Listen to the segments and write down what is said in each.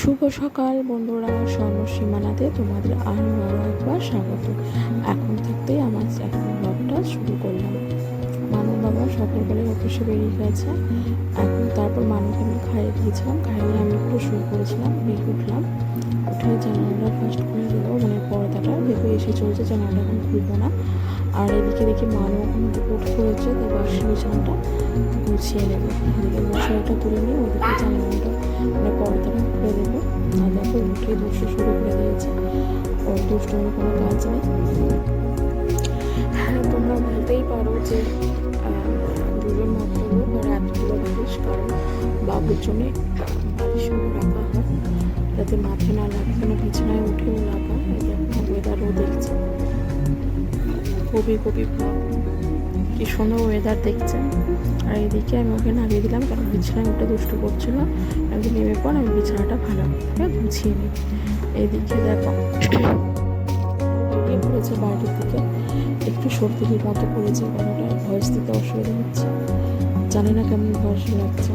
শুভ সকাল বন্ধুরা স্বর্ণ সীমানাতে তোমাদের আরও আরও একবার স্বাগত। এখন থাকতেই আমার এখন ব্লগটা শুরু করলাম। মানু বাবা সকালবেলায় অফিসে বেরিয়ে গেছে। এখন তারপর মানুকে খাইয়ে দিয়েছিলাম খাইয়ে আমি একটু শুরু করেছিলাম বেগ উঠলাম। উঠে জানালাটা ফার্স্ট খুলে দেবো মানে পর্দাটা দেখো এসে চলছে, জানালাটা এখন খুলবো না। আর এদিকে দেখি মানু এখন পড়েছে তাই বাসি বিছানাটা গুছিয়ে নেব। এদিকে মশারিটা তুলে নিয়ে ওদিকে জানালাটা মানে পর্দাটা খুলে দেবো। আর দেখো উঠে দুষ্টু শুরু করে দিয়েছে। ওর দুষ্টুমির কোনো কাজ নেই। হ্যাঁ তোমরা বলতেই পারো যে বাবুর জন্য রাখা হয়, যাতে মাথায় না লাগে, কোনো বিছানায় উঠেও রাখা দেখো ওয়েদারও দেখছে। খুবই খুবই কি সুন্দর ওয়েদার দেখছেন আর এদিকে আমি ওকে নামিয়ে দিলাম, কারণ বিছানায় উঠে দুষ্টু করছিল। আমি নেমে পর আমি বিছানাটা ভালো করে গুছিয়ে নিই। এইদিকে দেখো বেরিয়ে পড়েছে বাইরের দিকে। একটু সর্দির মতো পড়েছে গলাটা ভয়েস দিতে অসুবিধা হচ্ছে। জানি না কেমন ভয়েস লাগছে।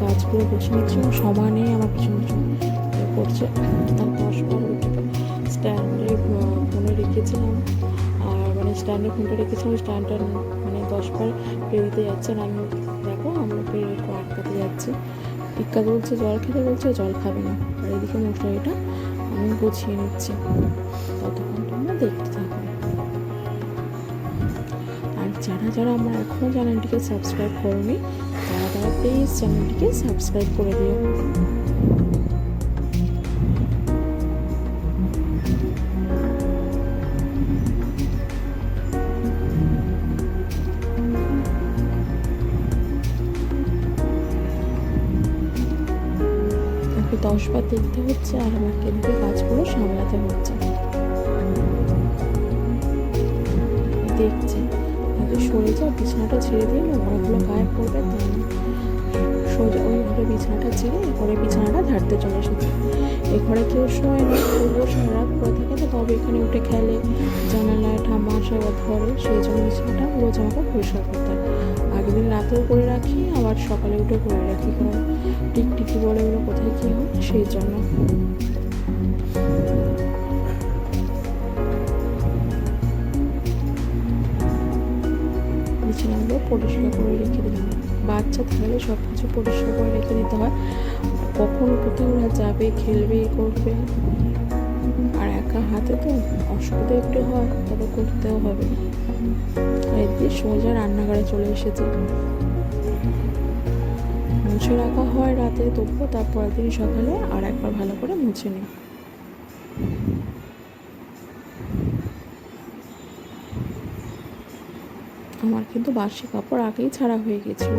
কাজগুলো বসে নিচ্ছি ও সমানে আমার পিছনে ইয়ে করছে। তার দশ স্ট্যান্ডে ফোনে রেখেছিলাম। আর মানে স্ট্যান্ডে ফোনটা রেখেছিলাম স্ট্যান্ডটা মানে দশ বার পেরোতে যাচ্ছে আর আমি দেখো, আমরা পেরে আটকাতে যাচ্ছি। টিক্কা বলছে, জল খেতে বলছে, জল খাবে না। আর এদিকে মশলারিটা আমি গুছিয়ে নিচ্ছি। ততক্ষণ তোমরা দেখতে থাকো আর যারা যারা আমার এখনও চ্যানেলটিকে সাবস্ক্রাইব করোনি তারা তারা প্লিজ চ্যানেলটিকে সাবস্ক্রাইব করে দিও। আমাকে দশবার দেখতে হচ্ছে আর আমাকে এদিকে কাজগুলো সামলাতে হচ্ছে দেখছি সরে যা বিছানাটা ছেড়ে দিয়ে না ওগুলো গায়ে পড়বে তাই না? সোজা, ওই ঘরে বিছানাটা ছেড়ে এ ঘরে বিছানাটা ঝাড়তে চলে এসেছে এ ঘরে কেউ শোয় না, তবুও সারা রাত পরে থাকে তো, তবে এখানে উঠে খেলে জানালায় ঠাম্মা সবার ধরে, সেই জন্য বিছানাটা রোজ আমাকে পরিষ্কার করতে হয়। আগের দিন রাতেও করে রাখি, আবার সকালে উঠে করে রাখি, কারণ টিকটিকি বলে ওগুলো কোথায় কী হয়, সেই জন্য। বিছানাগুলো পরিষ্কার করে রেখে দিলাম। বাচ্চা থাকলে সব কিছু পরিষ্কার করে রেখে দিতে হয়। কখন কোথাও ওরা যাবে, খেলবে, করবে। আর একা হাতে তো অসুবিধা একটু হয়, তবে করতেও হবে। এদিকে সোজা রান্নাঘরে চলে এসেছে। মুছে রাখা হয় রাতে, তবুও তারপরের দিন সকালে আর একবার ভালো করে মুছে নিই। আমার, কিন্তু বাসি কাপড় আগেই ছাড়া হয়ে গেছিল।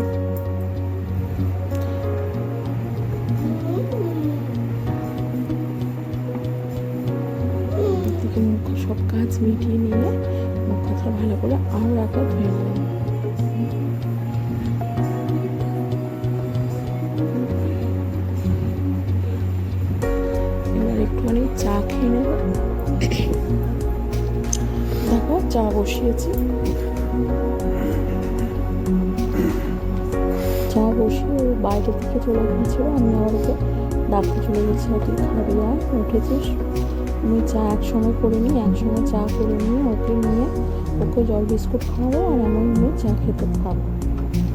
মুখ সব কাজ মিটিয়ে নিয়ে মুখ ভালো করে আরও একবার ধুয়ে নিলাম। এবার একটুখানি চা খেয়ে নেব। দেখো, চা বসিয়েছি। চা বসিয়ে ও বাইরে থেকে চলে গিয়েছিল, আমি আবার ওকে ডাকতে চলে গেছি আর তুই খাবি আর উঠেছিস? আমি চা একসঙ্গে করে নিই, একসঙ্গে চা করে নিয়ে ওকে নিয়ে ওকে জল বিস্কুট খাওয়াবো আর আমি নিয়ে চা খেতে খাব।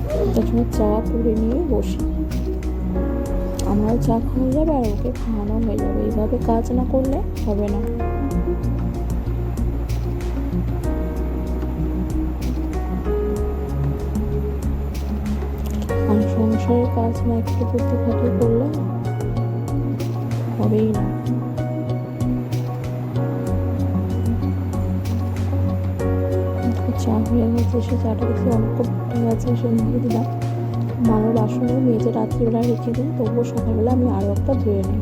তার জন্য চা করে নিয়ে বসি। আমারও চা খাওয়া যাবে আর ওকে খাওয়ানো হয়ে যাবে। এইভাবে কাজ না করলে হবে না। একটু করতে খাটিয়ে করলে হবেই না। চা হয়ে গেছে সে চাটা দেখে অনেক ফুটে গেছে সে নিয়ে দিলাম। মানো বাসনগুলো মেজে রাত্রিবেলা রেখে দিই, তবুও সকালবেলা আমি আরও একটা ধুয়ে নিই।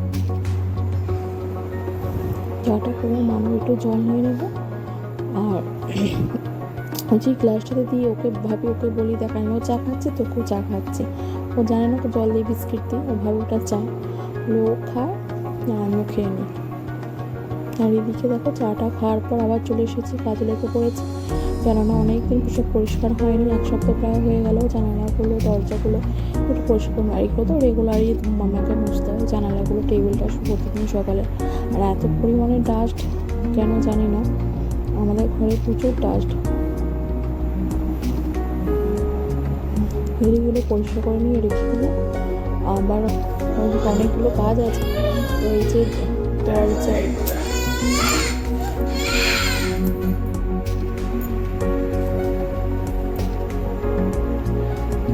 চাটা করে মানো একটু জল নিয়ে নেব। আর যে গ্লাসটাতে দিয়ে ওকে ভাবি, ওকে বলি দেখাই ও চা খাচ্ছে, তোকেও চা খাচ্ছে। ও জানে না ওকে জল দিয়ে বিস্কিট দিই, ও ভাবে ওটা চা। ও খায় আর আমিও খেয়ে নিই আর এদিকে দেখো চাটা খাওয়ার পর আবার চলে এসেছি, কাজে লেগে পড়েছি। কেননা অনেকদিন কিছু পরিষ্কার হয়নি, এক সপ্তাহ প্রায় হয়ে গেল, জানালাগুলো, দরজাগুলো একটু পরিষ্কার আর এগুলো তো রেগুলারই মামাকে মুছতে হয়, জানালাগুলো, টেবিলটা প্রতিদিন সকালে। আর এত পরিমাণে ডাস্ট কেন জানি না। আমাদের ঘরে প্রচুর ডাস্ট এগুলো পরিষ্কার করে নিয়ে রেখে দিলে, আবার অনেকগুলো কাজ আছে। এই যে দরজা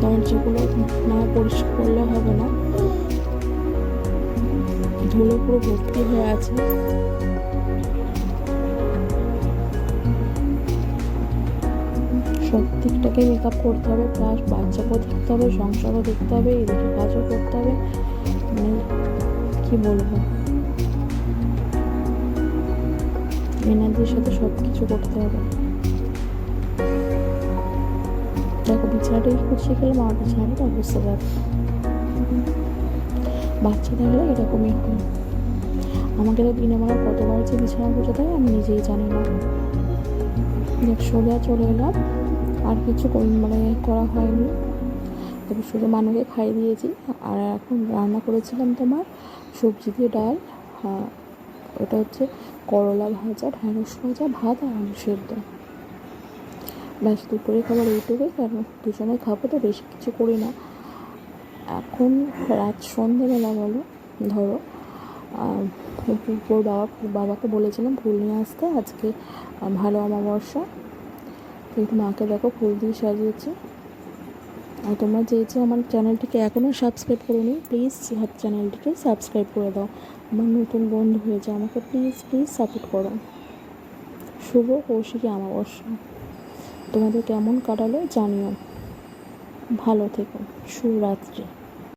দরজাগুলো না পরিষ্কার করলে হবে না। ধুলো পুরো ভর্তি হয়ে আছে। দিকটাকে মেকআপ করতে হবে প্লাস বাচ্চাকেও দেখতে হবে, সংসারও দেখতে হবে, এদিকে কাজও করতে হবে। মানে কী বলব? এনাদের সাথে সব কিছু করতে হবে। দেখো, বিছানাটা কি গুছিয়ে গেলাম আমার বিছানাটা বুঝতে পারবে বাচ্চা থাকলে এরকমই হয় আমাকে তো দিনে বেলা কতবার যে বিছানা গোছাতে হয় আমি নিজেই জানি না। সোজা চলে এলাম। আর কিছু মানে করা হয়নি। তবে শুধু মানুষকে খাইয়ে দিয়েছি। আর এখন রান্না করেছিলাম তোমার সবজি দিয়ে ডাল হ্যাঁ ওটা হচ্ছে করলা ভাজা, ঢ্যাঁড়স ভাজা, ভাত আর আলু সেদ্ধ। ব্যাস দুপুরে খাবার এইটুকুই, কারণ দুজনে খাব তো, বেশি কিছু করি না। এখন রাত সন্ধেবেলা বলো, ধরো বাবা বাবাকে বলেছিলাম ফুল নিয়ে আসতে, আজকে ভালো অমাবস্যা। একটু মাকে দেখো ফুল দিয়ে সাজিয়েছে। আর তোমরা যে আমার চ্যানেলটিকে এখনও সাবস্ক্রাইব করোনি প্লিজ চ্যানেলটিকে সাবস্ক্রাইব করে দাও। আমার নতুন বন্ধু হয়েছে, আমাকে প্লিজ প্লিজ সাপোর্ট করো। শুভ কৌশিকী অমাবস্যা। তোমাদের কেমন কাটালো জানিও। ভালো থেকো। শুভরাত্রি।